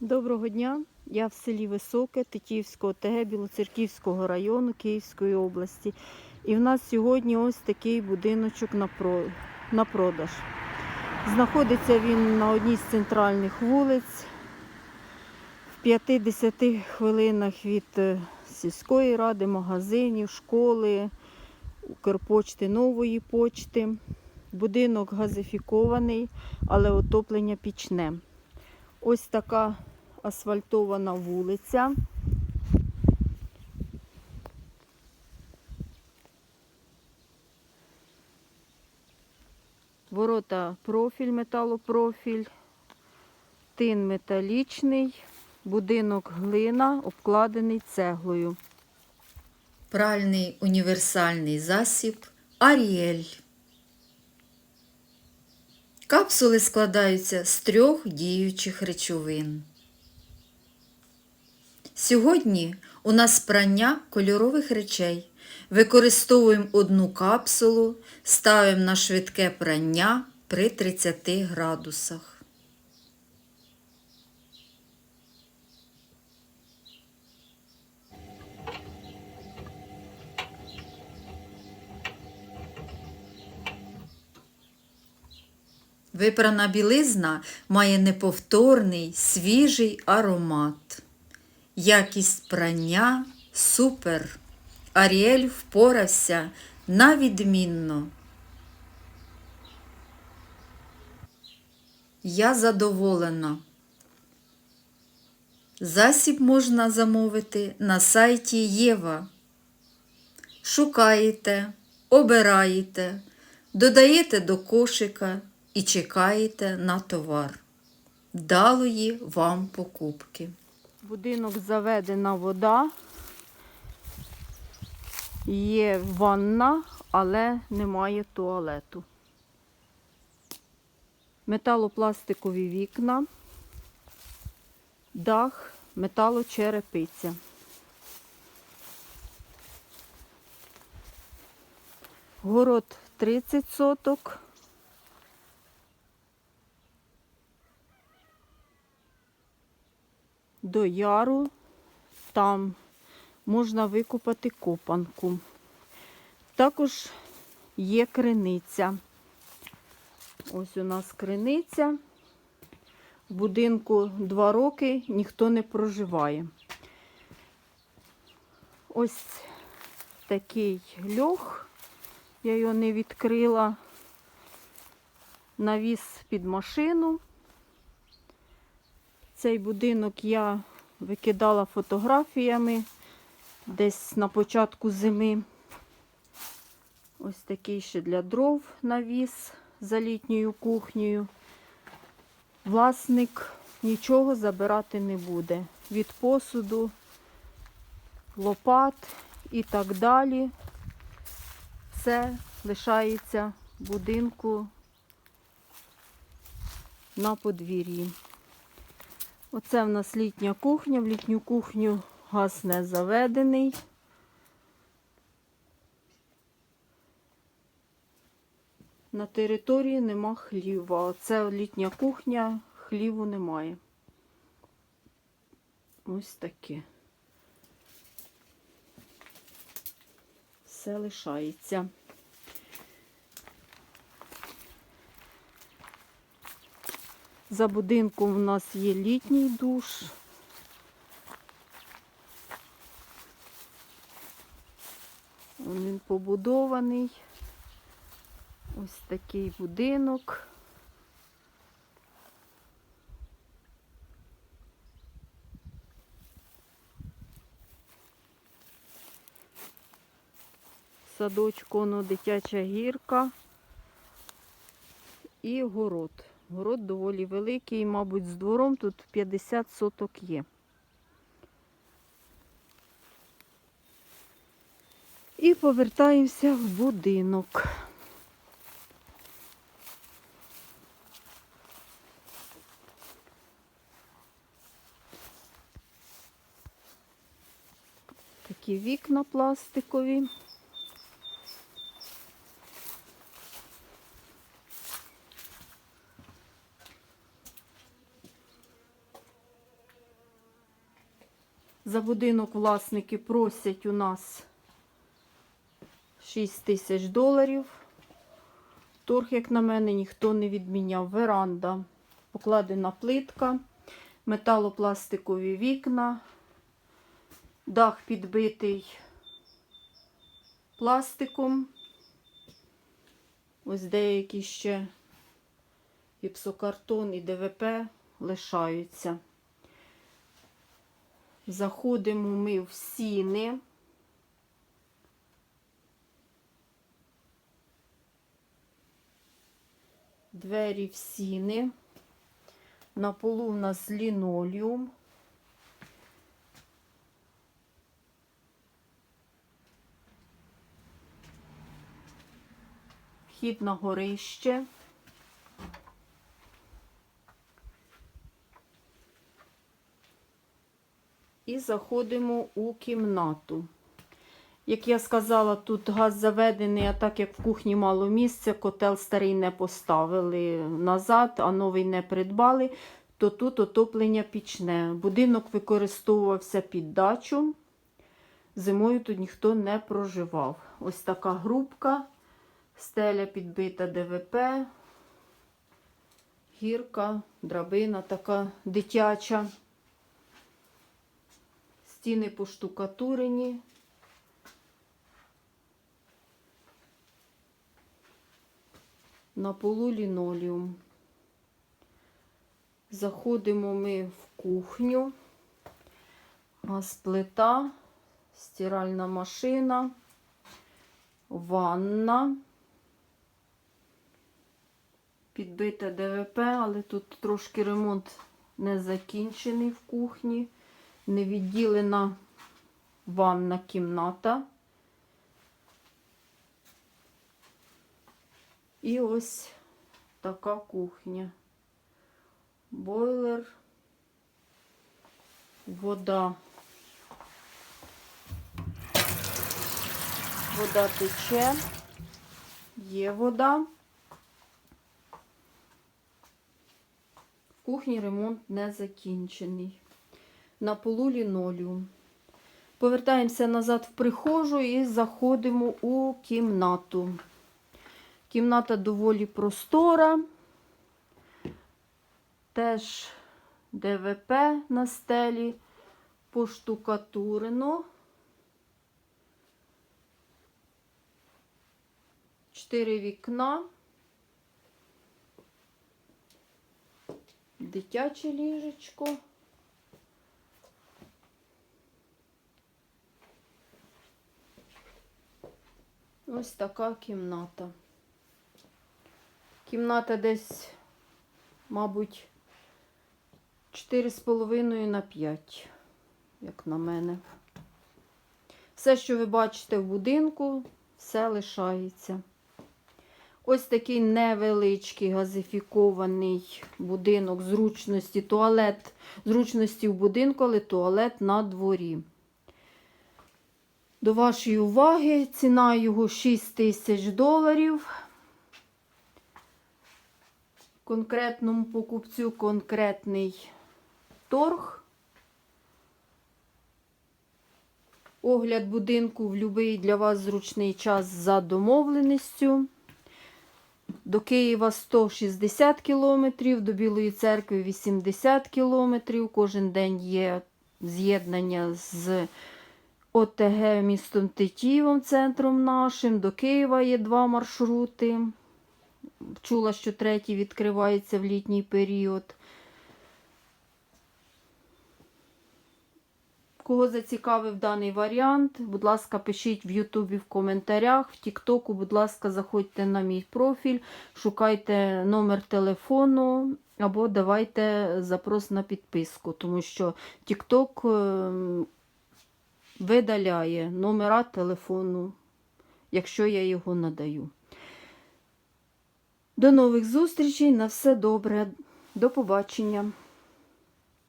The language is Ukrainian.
Доброго дня. Я в селі Високе Тетіївського ТГ Білоцерківського району Київської області. І в нас сьогодні ось такий будиночок на, продаж. Знаходиться він на одній з центральних вулиць, в 50 хвилинах від е, сільської ради, магазинів, школи, Укрпочти, нової почти. Будинок газифікований, але отоплення пічне. Ось така асфальтована вулиця. Ворота профіль, металопрофіль, тин металічний, будинок глина, обкладений цеглою. Пральний універсальний засіб Аріель. Капсули складаються з трьох діючих речовин. Сьогодні у нас прання кольорових речей. Використовуємо одну капсулу, ставимо на швидке прання при 30 градусах. Випрана білизна має неповторний свіжий аромат. Якість прання супер. Аріель впорався на відмінно. Я задоволена. Засіб можна замовити на сайті Єва. Шукаєте, обираєте, додаєте до кошика і чекаєте на товар. Вдалої вам покупки. Будинок заведена вода. Є ванна, але немає туалету. Металопластикові вікна, дах, металочерепиця. Город 30 соток. До яру там можна викопати копанку. Також є криниця. Ось у нас криниця. В будинку два роки ніхто не проживає. Ось такий льох. Я його не відкрила. Навіс під машину. Цей будинок я викидала фотографіями десь на початку зими. Ось такий ще для дров навіс за літньою кухнею. Власник нічого забирати не буде. Від посуду, лопат і так далі. Все лишається будинку на подвір'ї. Оце в нас літня кухня. В літню кухню газ не заведений. На території нема хліва. Оце літня кухня, хліву немає. Ось таке. Все лишається. За будинком у нас є літній душ. Він побудований. Ось такий будинок. Садочку воно дитяча гірка і город. Город доволі великий, мабуть, з двором тут 50 соток є. І повертаємося в будинок. Такі вікна пластикові. За будинок власники просять у нас 6 тисяч доларів. Торг, як на мене, ніхто не відміняв. Веранда, покладена плитка, металопластикові вікна, дах підбитий пластиком. Ось деякі ще гіпсокартон і ДВП лишаються. Заходимо ми в сіни. Двері в сіни. На полу в нас лінолеум. Вхід на горище. Заходимо у кімнату. Як я сказала, тут газ заведений, а так як в кухні мало місця, котел старий не поставили назад, а новий не придбали, то тут отоплення пічне. Будинок використовувався під дачу. Зимою тут ніхто не проживав. Ось така грубка, стеля підбита ДВП, гірка, драбина така дитяча. Стіни поштукатурені. На полу лінолеум. Заходимо ми в кухню. Газплита, стиральна машина, ванна. Підбите ДВП, але тут трошки ремонт не закінчений в кухні не відділена ванна кімната. І ось така кухня. Бойлер, вода. Вода тече, є вода. В кухні ремонт не закінчений на полу лінолеум. Повертаємося назад в прихожу і заходимо у кімнату. Кімната доволі простора. Теж ДВП на стелі, поштукатурено. Чотири вікна. Дитяче ліжечко. Ось така кімната. Кімната десь, мабуть, 4,5 на 5, як на мене. Все, що ви бачите в будинку, все лишається. Ось такий невеличкий газифікований будинок зручності, туалет, зручності в будинку, але туалет на дворі. До вашої уваги ціна його 6 тисяч доларів. Конкретному покупцю конкретний торг. Огляд будинку в будь-який для вас зручний час за домовленістю. До Києва 160 кілометрів, до Білої церкви 80 кілометрів. Кожен день є з'єднання з ОТГ містом Тетіївом, центром нашим. До Києва є два маршрути. Чула, що третій відкривається в літній період. Кого зацікавив даний варіант, будь ласка, пишіть в Ютубі в коментарях, в Тіктоку, будь ласка, заходьте на мій профіль, шукайте номер телефону або давайте запрос на підписку, тому що Тікток ем, видаляє номера телефону, якщо я його надаю. До нових зустрічей, на все добре, до побачення.